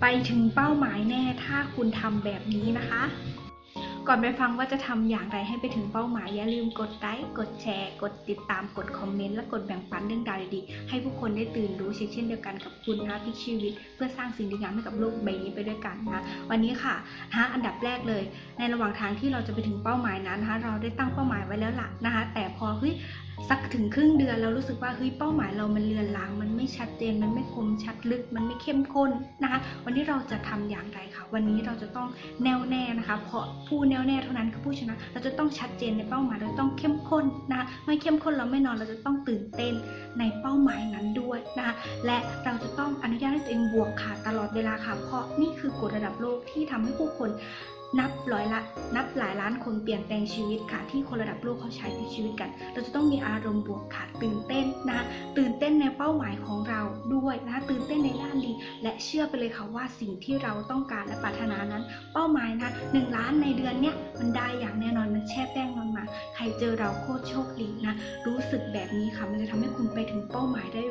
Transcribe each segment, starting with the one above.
ไปถึงเป้าหมายแน่ถ้าคุณทำแบบนี้นะคะ ก่อนไปฟังว่าจะทำอย่างไรให้ไปถึงเป้าหมาย อย่าลืมกดไลค์กดแชร์ กดติดตามกดคอมเมนต์และกดแบ่งปันเรื่องราวดีๆให้ผู้คนได้ตื่นรู้เช่นเดียวกันกับคุณนะพลิกชีวิต เพื่อสร้างสิ่งดีงามให้กับโลกใบนี้ไปด้วยกันนะวันนี้ค่ะนะอันดับแรกเลย ในระหว่างทางที่เราจะไปถึงเป้าหมายนั้นนะคะเราได้ตั้งเป้าหมายไว้แล้วล่ะนะคะ แต่พอเฮ้ย สักถึงครึ่งเดือนเรารู้สึกว่าเฮ้ยเป้าหมายเรามันเลือนลาง มันไม่ชัดเจน มันไม่คมชัดลึก มันไม่เข้มข้นนะคะ วันนี้เราจะทำอย่างไรคะวันนี้เราจะต้องแน่วแน่นะคะ เพราะผู้แน่วแน่เท่านั้นคือผู้ชนะ เราจะต้องชัดเจนในเป้าหมาย เราต้องเข้มข้นนะคะไม่เข้มข้นเราไม่นอน เราจะต้องตื่นเต้นในเป้าหมายนั้นด้วยนะคะ และเราจะต้องอนุญาตให้ตัวเองบวกค่ะตลอดเวลาค่ะ เพราะนี่คือกฎระดับโลกที่ทำให้ผู้คน นับร้อยละนับหลายล้านคนเปลี่ยนแปลงชีวิตค่ะ ที่คนระดับโลกเขาใช้ในชีวิตกัน เราจะต้องมีอารมณ์บวกค่ะ ตื่นเต้นนะตื่นเต้นในเป้าหมายของเราด้วยนะตื่นเต้นในด้านดีและเชื่อไปเลยค่ะว่าสิ่งที่เราต้องการและปรารถนานั้น เป้าหมายนะหนึ่งล้านในเดือนเนี้ยมันได้อย่างแน่นอนมันแช่แป้งนอนมา ใครเจอเราโคตรโชคดีนะรู้สึกแบบนี้ค่ะมันจะทำให้คุณไปถึงเป้าหมายได้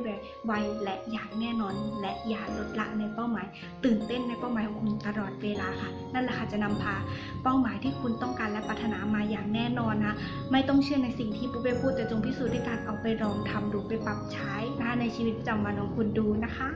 ไวและอย่างแน่นอน และอย่าลดละในเป้าหมาย ตื่นเต้นในเป้าหมายของคุณตลอดเวลาค่ะ นั่นแหละค่ะจะนำพาเป้าหมายที่คุณต้องการและปรารถนามาอย่างแน่นอนนะไม่ต้องเชื่อในสิ่งที่ปุ๊บเป้พูดแต่จงพิสูจน์ด้วยการเอาไปลองทำดูไปปรับใช้นะในชีวิตประจำวันของคุณดูนะคะ